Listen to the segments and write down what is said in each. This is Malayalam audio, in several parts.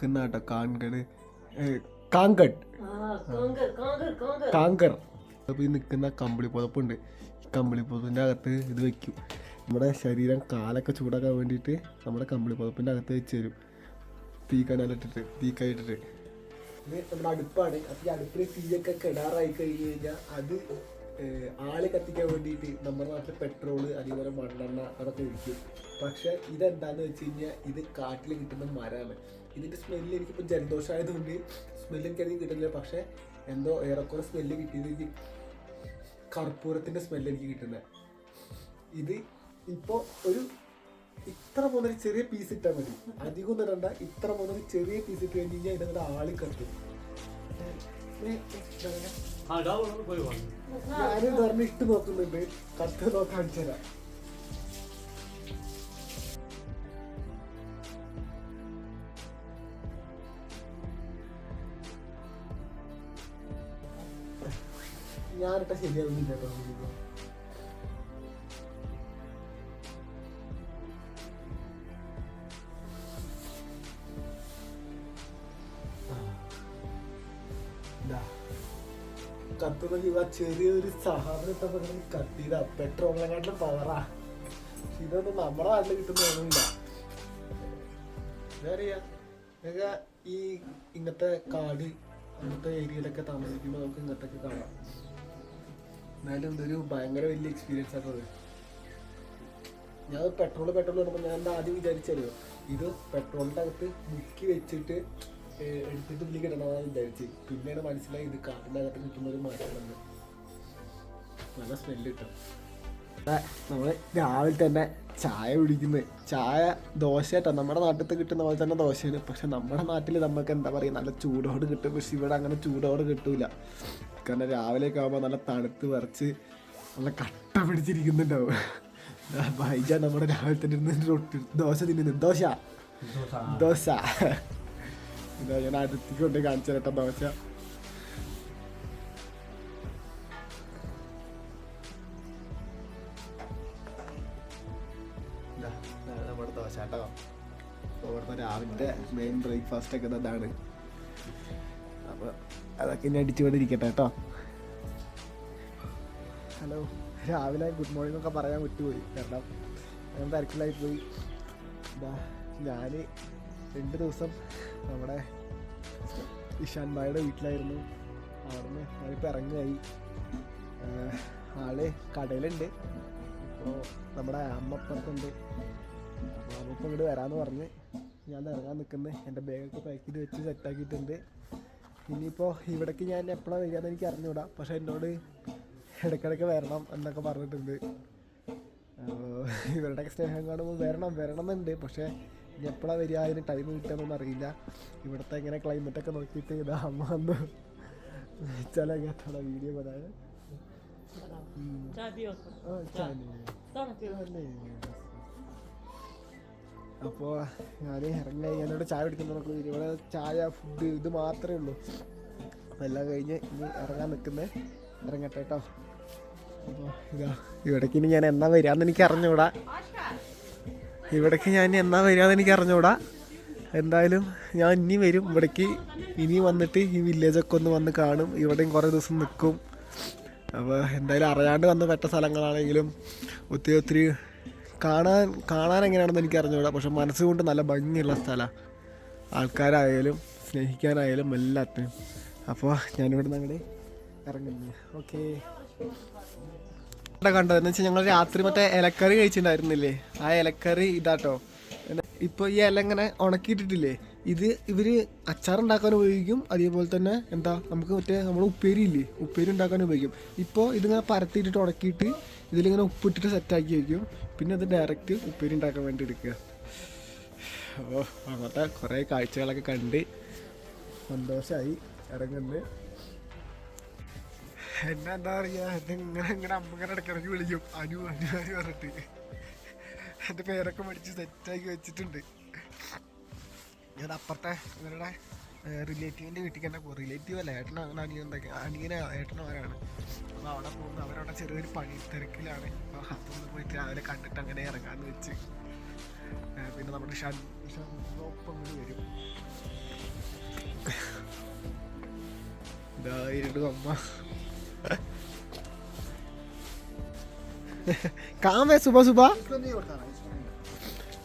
கர்நாடக கான்கடு காங்கட். കോങ്കർ കോങ്കർ കോങ്കർ കാങ്കർ. അപ്പോൾ ഈ നിൽക്കുന്ന കമ്പിളി പുതപ്പുണ്ട്. ഈ കമ്പിളി പുതപ്പിന്റെ അകത്ത് ഇത് വെക്കും. നമ്മുടെ ശരീരം കാലൊക്കെ ചൂടാക്കാൻ വേണ്ടിയിട്ട് നമ്മുടെ കമ്പിളി പുതപ്പിന്റെ അകത്ത് വെച്ച് തരും. തീ കനാലിട്ടിട്ട് തീ കൈയിട്ടിട്ട് ഇത് നമ്മുടെ അടുപ്പാണ്. അപ്പോൾ ഈ അടുപ്പിൽ തീയൊക്കെ കിടാറായി കഴിഞ്ഞ് കഴിഞ്ഞാൽ അത് ആൾ കത്തിക്കാൻ വേണ്ടിയിട്ട് നമ്മുടെ നാട്ടിൽ പെട്രോൾ അതേപോലെ മണ്ണെണ്ണ അതൊക്കെ ഒഴിക്കും. പക്ഷെ ഇതെന്താന്ന് വെച്ച് കഴിഞ്ഞാൽ ഇത് കാട്ടിൽ കിട്ടുന്ന മരമാണ് ഇതിന്റെ സ്മെല്ല് എനിക്കിപ്പോൾ ജലദോഷമായതുകൊണ്ട് സ്മെല്ല് എനിക്കധികം കിട്ടുന്നില്ല. പക്ഷെ എന്തോ ഏറെക്കുറെ സ്മെല്ല് കിട്ടിയത് എനിക്ക് കർപ്പൂരത്തിന്റെ സ്മെല്ല് എനിക്ക് കിട്ടുന്നത് ഇത് ഇപ്പോൾ ഒരു ഇത്ര പോകുന്ന ഒരു ചെറിയ പീസ് ഇട്ടാൽ മതി. അധികം ഒന്നും ഇടണ്ട. ഇത്ര പോകുന്ന ഒരു ചെറിയ പീസ് ഇട്ട് കഴിഞ്ഞ് കഴിഞ്ഞാൽ ഇതിനകത്ത് ആളി കത്തും. ഞാനും പറഞ്ഞ് ഇട്ട് നോക്കുന്നുണ്ട്. കത്ത് നോക്കാൻ കാണിച്ചു ഞാനിട്ട ശരിയാവുന്നില്ല കേട്ടോ. കത്തുന്ന ഇവ ചെറിയൊരു സാധനം ഇട്ടപ്പോ കത്തിയതാ പെട്രോളിനെക്കാട്ടിലും പവറാ ഇതൊന്നും നമ്മുടെ നാട്ടിൽ കിട്ടുന്നൊന്നുമില്ല എന്താ പറയാ? ഇതൊക്കെ ഈ ഇങ്ങനത്തെ കാട് അങ്ങനത്തെ ഏരിയയിലൊക്കെ താമസിക്കുമ്പോൾ നമുക്ക് ഇങ്ങനത്തൊക്കെ കാണാം. എന്നാലും ഇതൊരു ഭയങ്കര വലിയ എക്സ്പീരിയൻസ് ആണത് ഞാൻ പെട്രോൾ പെട്രോൾ പറഞ്ഞപ്പോൾ ഞാൻ എന്താ ആദ്യം വിചാരിച്ചല്ലോ ഇത് പെട്രോളിന്റെ അകത്ത് മുക്കി വെച്ചിട്ട് എടുത്തിട്ട് ഇതിൽ കിട്ടണമെന്നാണ് വിചാരിച്ച്. പിന്നെയാണ് മനസ്സിലായി ഇത് കാറിന്റെ അകത്ത് കിട്ടുന്ന ഒരു മാറ്റമാണ് നല്ല സ്മെല്ല് കിട്ടും. നമ്മൾ രാവിലെ തന്നെ ചായ കുടിക്കുന്നത് ചായ ദോശ കേട്ടോ. നമ്മുടെ നാട്ടിൽ കിട്ടുന്ന പോലെ തന്നെ ദോശയാണ്. പക്ഷെ നമ്മുടെ നാട്ടിൽ നമുക്ക് എന്താ പറയുക നല്ല ചൂടോട് കിട്ടും. പക്ഷെ ഇവിടെ അങ്ങനെ ചൂടോട് കിട്ടൂല. കാരണം രാവിലെയൊക്കെ ആകുമ്പോൾ നല്ല തണുത്ത് വിറച്ച് നല്ല കട്ട പിടിച്ചിരിക്കുന്നുണ്ടാവും. ഭയങ്കര നമ്മുടെ രാവിലെ തന്നെ ഇരുന്ന് റൊട്ടി ദോശ തിന്നുന്നു. ദോശ. ദോശ. ഇതാ ഞാൻ അടുത്തേക്ക് കൊണ്ട് കാണിച്ചു തരട്ടെ ദോശ. നമ്മുടെ ദോശ കേട്ടോ. രാവിലത്തെ മെയിൻ ബ്രേക്ക്ഫാസ്റ്റ് ഒക്കെ ഇതാണ്. അതൊക്കെ ഇനി അടിച്ചുകൊണ്ടിരിക്കട്ടെ കേട്ടോ. ഹലോ രാവിലെ ഗുഡ് മോർണിംഗ് ഒക്കെ പറയാൻ വിട്ടുപോയി. കാരണം ഞാൻ തിരക്കിലായി പോയി. ഞാൻ രണ്ട് ദിവസം നമ്മുടെ ഇഷാൻ ഭായിയുടെ വീട്ടിലായിരുന്നു. അവിടുന്ന് ഞാനിപ്പോൾ ഇറങ്ങിയായി ആൾ കടയിലുണ്ട്. അപ്പോൾ നമ്മുടെ അമ്മ അപ്പുറത്തുണ്ട് അപ്പോൾ അമ്മ ഇപ്പം ഇങ്ങോട്ട് വരാമെന്ന് പറഞ്ഞ് ഞാൻ ഇറങ്ങാൻ നിൽക്കുന്നത് എന്റെ ബാഗൊക്കെ പാക്ക് ചെയ്ത് വെച്ച് സെറ്റാക്കിയിട്ടുണ്ട് ഇനിയിപ്പോൾ ഇവിടേക്ക് ഞാൻ എപ്പോഴാണ് വരികയെന്ന് എനിക്ക് അറിഞ്ഞുകൂടാ പക്ഷേ എന്നോട് ഇടയ്ക്കിടയ്ക്ക് വരണം എന്നൊക്കെ പറഞ്ഞിട്ടുണ്ട്. ഇവരുടെയൊക്കെ സ്നേഹം കാണുമ്പോൾ വരണം വരണം എന്നുണ്ട് പക്ഷേ ഇനി എപ്പോഴാണ് വരിക അതിന് ടൈം കിട്ടുമെന്നൊന്നും അറിയില്ല. ഇവിടുത്തെ എങ്ങനെ ക്ലൈമറ്റൊക്കെ നോക്കിയിട്ട് ഇതാ അമ്മ വന്ന്. ചില കേട്ടോ വീഡിയോ പറയാൻ അപ്പോൾ ഞാൻ ഇറങ്ങി എന്നോട് ചായ കുടിക്കുന്ന നമുക്ക് ഇവിടെ ചായ ഫുഡ് ഇത് മാത്രമേ ഉള്ളൂ. അപ്പോൾ എല്ലാം കഴിഞ്ഞ് ഇനി ഇറങ്ങാൻ നിൽക്കുന്നത് ഇറങ്ങട്ടെ കേട്ടോ അപ്പോൾ ഇതാ ഇവിടേക്ക് ഇനി ഞാൻ എന്നാ വരികയെന്ന് എനിക്ക് അറിഞ്ഞൂടാ. ഇവിടേക്ക് ഞാൻ എന്നാ വരികയെന്ന് എനിക്ക് അറിഞ്ഞൂടാ. എന്തായാലും ഞാൻ ഇനി വരും. ഇവിടേക്ക് ഇനി വന്നിട്ട് ഈ വില്ലേജൊക്കെ ഒന്ന് വന്ന് കാണും. ഇവിടെയും കുറേ ദിവസം നിൽക്കും അപ്പോൾ എന്തായാലും അറിയാണ്ട് വന്ന് പെട്ട സ്ഥലങ്ങളാണെങ്കിലും ഒത്തിരി ഒത്തിരി കാണാൻ കാണാൻ എങ്ങനെയാണെന്ന് എനിക്ക് അറിഞ്ഞുകൂടാ പക്ഷെ മനസ്സുകൊണ്ട് നല്ല ഭംഗിയുള്ള സ്ഥലമാണ് ആൾക്കാരായാലും സ്നേഹിക്കാനായാലും എല്ലാത്തിനും. അപ്പോൾ ഞാനിവിടെ നിന്ന് അങ്ങോട്ട് ഇറങ്ങുന്നു. ഓക്കെ. കണ്ടതെന്ന് കണ്ടത്? വെച്ചാൽ ഞങ്ങൾ രാത്രി മറ്റേ ഇലക്കറി കഴിച്ചിട്ടുണ്ടായിരുന്നില്ലേ? ആ ഇലക്കറി ഇതാട്ടോ. ഇപ്പോൾ ഈ ഇല ഇങ്ങനെ ഉണക്കിയിട്ടിട്ടില്ലേ? ഇത് ഇവർ അച്ചാറുണ്ടാക്കാൻ ഉപയോഗിക്കും. അതേപോലെ തന്നെ എന്താ നമുക്ക് മറ്റേ നമ്മൾ ഉപ്പേരി ഇല്ലേ? ഉപ്പേരി ഉണ്ടാക്കാൻ ഉപയോഗിക്കും. ഇപ്പോൾ ഇതിങ്ങനെ പരത്തിയിട്ടിട്ട് ഉണക്കിയിട്ട് ഇതിലിങ്ങനെ ഉപ്പിട്ടിട്ട് സെറ്റാക്കി വയ്ക്കും പിന്നെ അത് ഡയറക്റ്റ് ഉപ്പേരി ഉണ്ടാക്കാൻ വേണ്ടി എടുക്കുക. ഓ അങ്ങനത്തെ കുറേ കാഴ്ചകളൊക്കെ കണ്ട് സന്തോഷമായി ഇറങ്ങുന്നത് എന്നെ എന്താ പറയുക എന്നെ ഇങ്ങനെ ഇങ്ങനെ അമ്മ ഇങ്ങനെ ഇടയ്ക്കിടയ്ക്ക് വിളിക്കും. അനു അനു അനു പറഞ്ഞിട്ട്. എന്റെ പേരൊക്കെ മേടിച്ച് സെറ്റാക്കി വെച്ചിട്ടുണ്ട്. ഞാൻ അപ്പുറത്തെ ഇവരുടെ റിലേറ്റീവിന്റെ വീട്ടിൽ തന്നെ പോകും റിലേറ്റീവ് അല്ല ഏട്ടനോ അങ്ങനെ അനിയൻ എന്തൊക്കെ അനിയനെ ഏട്ടനോ അവരാണ് അപ്പോൾ അവിടെ പോകുന്നു അവരവിടെ ചെറിയൊരു പണി തിരക്കിലാണ് അപ്പോൾ അതൊന്ന് പോയിട്ട് രാവിലെ കണ്ടിട്ട് അങ്ങനെ ഇറങ്ങാമെന്ന് വെച്ച് ഏ, പിന്നെ നമ്മുടെ ഷൻ ഷൻ ഒപ്പം ഇങ്ങോട്ട് വരും ഇതാ ഇരുട്ട് അമ്മ काम है सुबह सुबह इसको नहीं उठाना इसको नहीं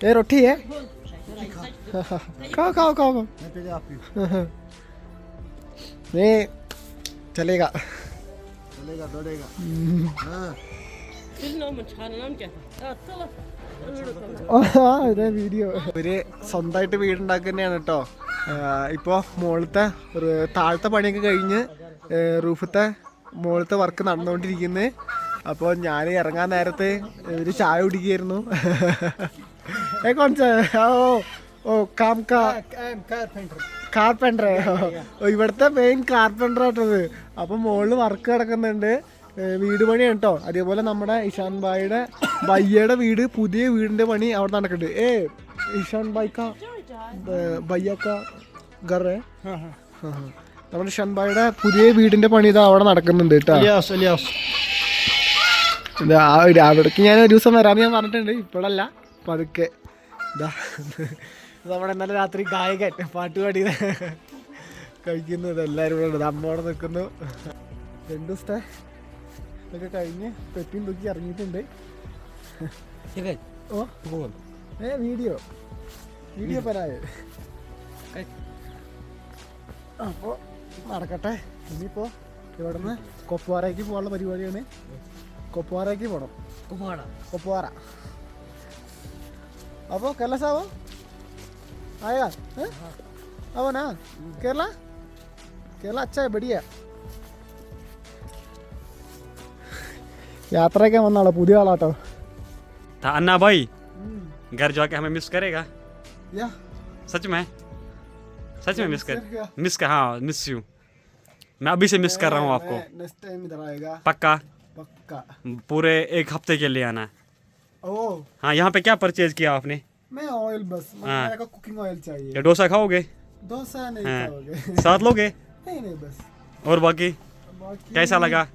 ये रोटी है खाओ खाओ खाओ खाओ मैं पहले आप पीओ नहीं चलेगा चलेगा दौड़ेगा हाँ ഇതിനൊന്നും ചാനലും കേട്ടോ ഇതേ വീഡിയോ ഇവര് സ്വന്തമായിട്ട് വീടുണ്ടാക്കുന്നതാണ് കേട്ടോ ഇപ്പോൾ മുകളിലത്തെ ഒരു താഴത്തെ പണിയൊക്കെ കഴിഞ്ഞ് റൂഫത്തെ മുകളിലത്തെ വർക്ക് നടന്നുകൊണ്ടിരിക്കുന്നത് അപ്പോൾ ഞാൻ ഇറങ്ങാൻ നേരത്തെ ഒരു ചായ കുടിക്കായിരുന്നു ഏ കൊഞ്ച ഓ ഓ കാം കാ कारपेंटर കാർപ്പന്റർ ഇവിടുത്തെ മെയിൻ കാർപ്പന്റർ ആയിട്ടത്. അപ്പം മുകളിൽ വർക്ക് കിടക്കുന്നുണ്ട് വീട് പണി കേട്ടോ അതേപോലെ നമ്മുടെ ഇഷാൻ ഭായിയുടെ ബയ്യയുടെ വീട് പുതിയ വീടിന്റെ പണി അവിടെ നടക്കുന്നുണ്ട്. ഏ ഇഷാൻ ഭായിക്ക ബയ്യക്ക ഗറേ. നമ്മുടെ ഇഷാൻ ഭായിയുടെ പുതിയ വീടിന്റെ പണി ഇതാ അവിടെ നടക്കുന്നുണ്ട് കേട്ടോ അവിടേക്ക് ഞാൻ ഒരു ദിവസം വരാമെന്ന് ഞാൻ പറഞ്ഞിട്ടുണ്ട്. ഇപ്പോഴല്ല പതുക്കെ. ഇതാ. നമ്മുടെ ഇന്നലെ രാത്രി ഗായകൻ പാട്ട് പാടി കഴിക്കുന്നത് എല്ലാവരും ഇവിടെ ഉണ്ട്. അമ്മോടെ നിൽക്കുന്നു. രണ്ടു ദിവസത്തെ ഇതൊക്കെ കഴിഞ്ഞ് പെട്ടിയും തൂക്കി ഇറങ്ങിയിട്ടുണ്ട്. ഓ. ഏ വീഡിയോ. വീഡിയോ പരായ. അപ്പോൾ നടക്കട്ടെ. ഇനിയിപ്പോൾ ഇവിടുന്ന് കൊപ്പുവാറയ്ക്ക് പോകാനുള്ള പരിപാടിയാണ്. കൊപ്പുവാറയ്ക്ക് പോകണം കൊപ്പുവാറ അപ്പോൾ കല്ലസാവോ ആയാ ഏ? അവനാ കേരള കേരള അച്ഛാ ബടിയാ യാത്രയൊക്കെ വന്നാളോ പുതിയ ആളാട്ടോ था अन्ना भाई घर जाके हमें मिस करेगा യാ सच में सच में मिस कर करेगा। मिस कर हाँ मिस यू मैं अभी से मिस कर रहा हूँ आपको नेक्स्ट टाइम इधर आएगा पक्का पक्का पूरे एक हफ्ते के लिए आना है ओ हाँ यहाँ पे क्या परचेज किया आपने मैं ऑयल बस। हाँ। मेरे को कुकिंग ऑयल चाहिए। क्या डोसा खाओगे? डोसा नहीं हाँ। खाओगे। साथ लोगे? नहीं नहीं बस। और बाकी? बाकी कैसा लगा?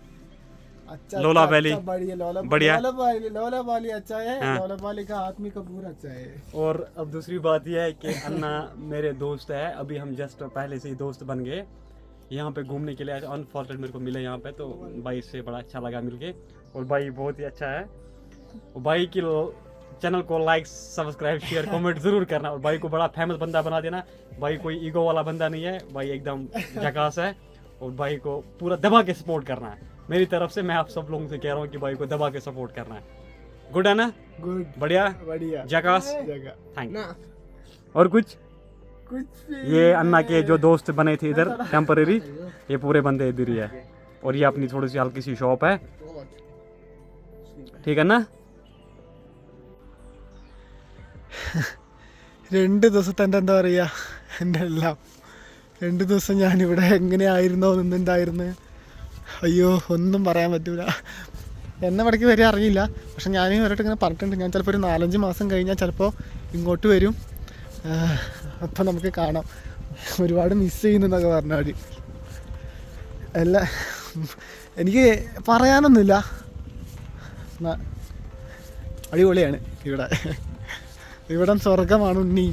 अच्छा लोला अच्छा, वैली? अच्छा, बढ़िया लोला बढ़िया? लोला वाली अच्छा है। हाँ। लोला वाली का आदमी का पूरा अच्छा है। और अब दूसरी बात यह है कि अन्ना मेरे दोस्त है। अभी हम जस्ट पहले से ही दोस्त बन गए। यहाँ पे घूमने के लिए अनफॉर्चुनेट मेरे को मिले यहाँ पे तो भाई से बड़ा अच्छा लगा मिलके। और भाई बहुत ही अच्छा है। और भाई की चैनल को लाइक सब्सक्राइब शेयर कमेंट ज़रूर करना। और भाई को बड़ा फ़ेमस बंदा बना देना। भाई कोई ईगो वाला बंदा नहीं है। भाई एकदम झकास है। और भाई को पूरा दबा के सपोर्ट करना है। मेरी तरफ़ से मैं आप सब लोगों से कह रहा हूँ कि भाई को दबा के सपोर्ट करना है। गुड है ना? गुड बढ़िया? बढ़िया। झकास थैंक और कुछ? कुछ ये अन्ना के जो दोस्त बने थे इधर टेम्पररी ये पूरे बंदे इधर ही है। और ये अपनी थोड़ी सी हल्की सी शॉप है। ठीक है ना? രണ്ട് ദിവസത്തെ എന്റെ എന്താ പറയുക എന്റെ എല്ലാം. രണ്ട് ദിവസം ഞാനിവിടെ എങ്ങനെയായിരുന്നോ നിന്നുണ്ടായിരുന്നു അയ്യോ ഒന്നും പറയാൻ പറ്റൂല. എന്നെ ഇവിടേക്ക് വരെ അറിയില്ല. പക്ഷെ ഞാൻ ഇവരോട്ട് ഇങ്ങനെ പറഞ്ഞിട്ടുണ്ട്. ഞാൻ ചിലപ്പോൾ ഒരു നാലഞ്ച് മാസം കഴിഞ്ഞാൽ ചിലപ്പോൾ ഇങ്ങോട്ട് വരും. അപ്പം നമുക്ക് കാണാം. ഒരുപാട് മിസ് ചെയ്യുന്നതെന്നൊക്കെ പറഞ്ഞാൽ അല്ല എനിക്ക് പറയാനൊന്നുമില്ല. അടിപൊളിയാണ് ഇവിടെ. ഇവിടം സ്വർഗമാണ് ഉണ്ണി.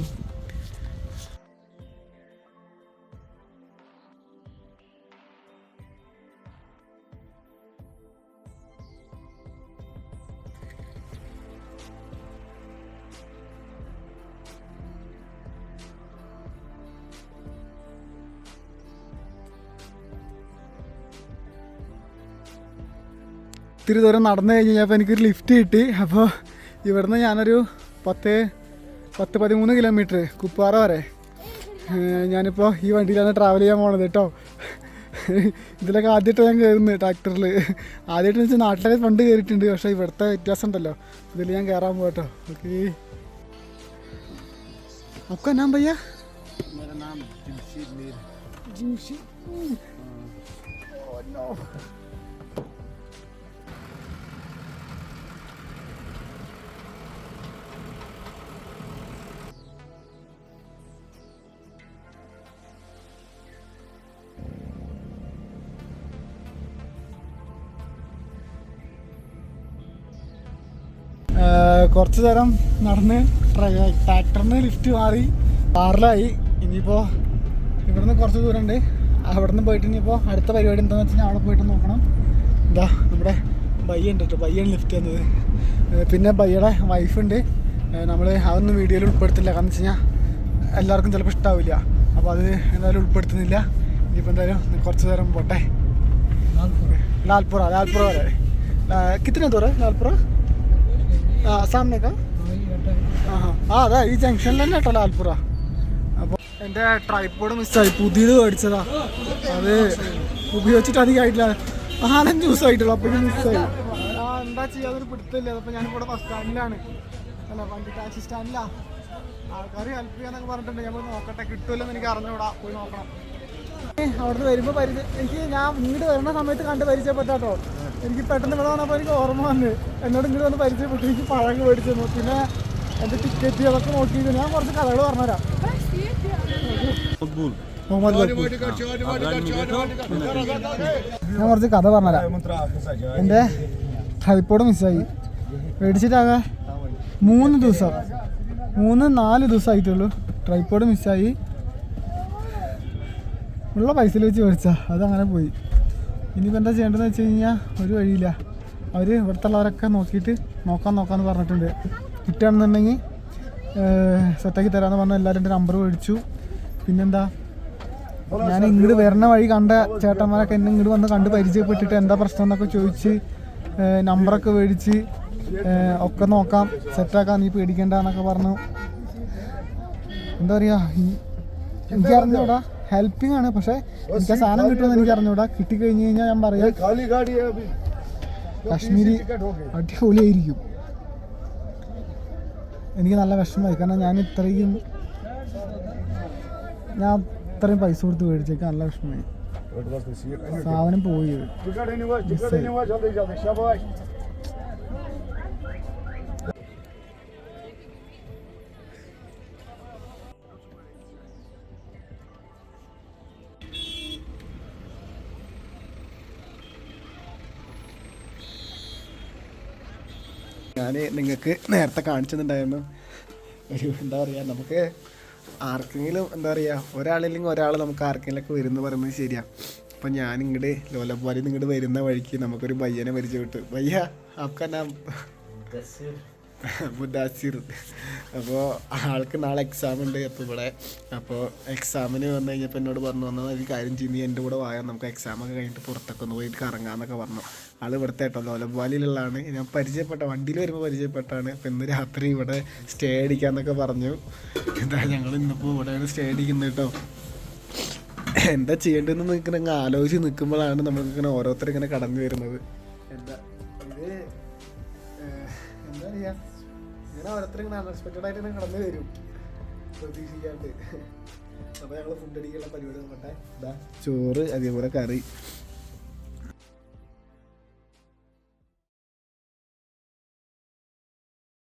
ഇത്തിരി ദൂരം നടന്നു കഴിഞ്ഞ് കഴിഞ്ഞപ്പോൾ എനിക്കൊരു ലിഫ്റ്റ് കിട്ടി. അപ്പോൾ ഇവിടുന്ന് ഞാനൊരു പത്ത് പത്ത് പതിമൂന്ന് കിലോമീറ്റർ കുപ്പാറ വരെ ഏഹ് ഞാനിപ്പോൾ ഈ വണ്ടിയിലാണ് ട്രാവൽ ചെയ്യാൻ പോണത് കേട്ടോ ഇതിലൊക്കെ ആദ്യമായിട്ട് ഞാൻ കയറുന്നത് ട്രാക്ടറിൽ ആദ്യമായിട്ട് വെച്ചാൽ നാട്ടിലൊക്കെ പണ്ട് കയറിയിട്ടുണ്ട് പക്ഷേ ഇവിടുത്തെ വ്യത്യാസം ഉണ്ടല്ലോ ഇതിൽ ഞാൻ കയറാൻ പോകട്ടോ ഓക്കെ आपका नाम भैया मेरा नाम जमशीद मीर है കുറച്ച് നേരം നടന്ന് ട്രാക്ടറിന് ലിഫ്റ്റ് മാറി കാറിലായി ഇനിയിപ്പോൾ ഇവിടുന്ന് കുറച്ച് ദൂരമുണ്ട് നിന്ന് പോയിട്ട് ഇനിയിപ്പോൾ അടുത്ത പരിപാടി എന്താണെന്ന് വെച്ചാൽ അവിടെ പോയിട്ട് നോക്കണം. എന്താ നമ്മുടെ ബയ്യുണ്ട് കേട്ടോ ബയ്യാണ് ലിഫ്റ്റ് തന്നത്. പിന്നെ ബയ്യയുടെ വൈഫുണ്ട് നമ്മൾ അതൊന്നും വീഡിയോയിൽ ഉൾപ്പെടുത്തില്ല. കാരണം വെച്ച് കഴിഞ്ഞാൽ എല്ലാവർക്കും ചിലപ്പോൾ ഇഷ്ടാവില്ല. അപ്പോൾ അത് എന്തായാലും ഉൾപ്പെടുത്തുന്നില്ല. ഇനിയിപ്പോൾ എന്തായാലും കുറച്ച് നേരം പോട്ടെ. ലാൽപുറ. ലാൽപുറ വരെ. കിത്തിനാ തോറേ ലാൽപുറ? ആസാം ആ ആ ഈ ജംഗ്ഷനിൽ തന്നെ കേട്ടോ ലാൽപുറ. അപ്പൊ എന്റെ ട്രൈപ്പോഡ് മിസ്സായി പുതിയത് മേടിച്ചതാ. അത് ഉപയോഗിച്ചിട്ട് അധികമായിട്ടില്ല ജ്യൂസ് ദിവസമായിട്ടുള്ളൂ അപ്പോഴും മിസ്സായി ആയി. എന്താ ചെയ്യാ? അതൊരു പിടുത്തമില്ല. അതപ്പോൾ ഞാനിവിടെ ബസ് സ്റ്റാൻഡിലാണ് അല്ല വണ്ടി ടാക്സി സ്റ്റാൻഡിലാ ആൾക്കാർ ഹെൽപ്പ് ചെയ്യാന്നൊക്കെ പറഞ്ഞിട്ടുണ്ട്. ഞാൻ നോക്കട്ടെ. കിട്ടുമല്ലോ എനിക്ക് അറിഞ്ഞൂടാ. പോയി നോക്കണം. അവിടെ വരുമ്പോൾ പരിചയം എനിക്ക് ഞാൻ ഇങ്ങോട്ട് വരുന്ന സമയത്ത് കണ്ട് പരിചയപ്പെട്ടാട്ടോ. എനിക്ക് പെട്ടെന്ന് ഇവിടെ വന്നപ്പോൾ എനിക്ക് ഓർമ്മ വന്ന്. എന്നോട് ഇങ്ങനെ വന്ന് പരിചയപ്പെട്ടു. എനിക്ക് പഴങ്ങൾ മേടിച്ചു തന്നു പിന്നെ എന്റെ ടിക്കറ്റ് അതൊക്കെ നോക്കി ഞാൻ കുറച്ച് കഥകൾ പറഞ്ഞുതരാം. ഞാൻ കുറച്ച് കഥ പറഞ്ഞുതരാം. എന്റെ ട്രൈപ്പോഡ് മിസ്സായി. മേടിച്ചിട്ടാകെ മൂന്ന് ദിവസം. മൂന്ന് നാല് ദിവസം ആയിട്ടുള്ളൂ ട്രൈപ്പോഡ് മിസ്സായി ഉള്ള പൈസയിൽ വെച്ച് മേടിച്ചാ. അതങ്ങനെ പോയി. ഇനിയിപ്പോൾ എന്താ ചെയ്യേണ്ടതെന്ന് വെച്ച് കഴിഞ്ഞാൽ ഒരു വഴിയില്ല. അവർ ഇവിടുത്തുള്ളവരൊക്കെ നോക്കിയിട്ട് നോക്കാൻ നോക്കാമെന്ന് പറഞ്ഞിട്ടുണ്ട്. കിട്ടുകയാണെന്നുണ്ടെങ്കിൽ സെറ്റാക്കി തരാമെന്ന് പറഞ്ഞാൽ എല്ലാവരും എന്റെ നമ്പർ മേടിച്ചു. പിന്നെന്താ ഞാൻ ഇങ്ങോട്ട് വരുന്ന വഴി കണ്ട ചേട്ടന്മാരൊക്കെ എന്നെ ഇങ്ങോട്ട് വന്ന് കണ്ട് പരിചയപ്പെട്ടിട്ട് എന്താ പ്രശ്നം എന്നൊക്കെ ചോദിച്ച് നമ്പറൊക്കെ മേടിച്ച് ഒക്കെ നോക്കാം. സെറ്റാക്കാം നീ പേടിക്കണ്ട എന്നൊക്കെ പറഞ്ഞു. എന്താ പറയുക എനിക്കറിഞ്ഞൂടാ. ഹെൽപ്പിംഗ് ആണ്. പക്ഷെ എനിക്ക് സാധനം കിട്ടുമെന്ന് എനിക്ക് അറിഞ്ഞൂടാ കഴിഞ്ഞു കഴിഞ്ഞാൽ ഞാൻ പറയാം. കാശ്മീരി അടിപൊളിയായിരിക്കും. എനിക്ക് നല്ല വിഷമമായി. കാരണം ഞാൻ ഇത്രയും ഞാൻ അത്രയും പൈസ കൊടുത്ത് മേടിച്ചേക്ക് നല്ല വിഷമമായി. സാധനം പോയി. ഞാൻ നിങ്ങൾക്ക് നേരത്തെ കാണിച്ചിട്ടുണ്ടായിരുന്നു ഒരു എന്താ പറയുക നമുക്ക് ആർക്കെങ്കിലും എന്താ പറയുക ഒരാളില്ലെങ്കിൽ ഒരാൾ നമുക്ക് ആർക്കെങ്കിലൊക്കെ വരുന്നു പറയുന്നത് ശരിയാണ് അപ്പം ഞാൻ ഇങ്ങോട്ട് ലോലപ്പാലിൽ ഇങ്ങോട്ട് വരുന്ന വഴിക്ക് നമുക്കൊരു പയ്യനെ പരിചയപ്പെട്ടു. ഭയ്യ ആപ്കാ നാം മുദാസിർ അപ്പോൾ ആൾക്ക് നാളെ എക്സാം ഉണ്ട് അപ്പോൾ ഇവിടെ അപ്പോൾ എക്സാമിന് വന്നു കഴിഞ്ഞപ്പോൾ എന്നോട് പറഞ്ഞു വന്നാൽ ഒരു കാര്യം ചെയ്യുന്നത് എന്റെ കൂടെ വായാൽ നമുക്ക് എക്സാം ഒക്കെ കഴിഞ്ഞിട്ട് പുറത്തൊക്കെ ഒന്ന് പോയിട്ട് കറങ്ങാമെന്നൊക്കെ പറഞ്ഞു. ആൾ ഇവിടുത്തെ കേട്ടോ ലോലബാലിയിലുള്ളതാണ് ഞാൻ പരിചയപ്പെട്ട വണ്ടിയിൽ വരുമ്പോൾ പരിചയപ്പെട്ടാണ്. അപ്പോൾ ഇന്ന് രാത്രി ഇവിടെ സ്റ്റേ അടിക്കാമെന്നൊക്കെ പറഞ്ഞു. എന്താ ഞങ്ങൾ ഇന്നിപ്പോൾ ഇവിടെയാണ് സ്റ്റേ അടിക്കുന്നത് കേട്ടോ. എന്താ ചെയ്യേണ്ടതെന്ന് നിൽക്കുന്ന ആലോചിച്ച് നിൽക്കുമ്പോഴാണ് നമ്മൾക്കിങ്ങനെ ഓരോരുത്തർ ഇങ്ങനെ കടന്നു വരുന്നത്. എന്താ ഇങ്ങനെ ഓരോരുത്തർ ഇങ്ങനെ അൺഎക്സ്പെക്റ്റഡ് ആയിട്ട് ഇങ്ങനെ കടന്നു വരും. പ്രതീക്ഷിക്കാണ്ട്. അപ്പോൾ ഞങ്ങൾ ഫുഡ് അടിക്കാനുള്ള പരിപാടി നോക്കട്ടെ. ചോറ് അതേപോലെ കറി.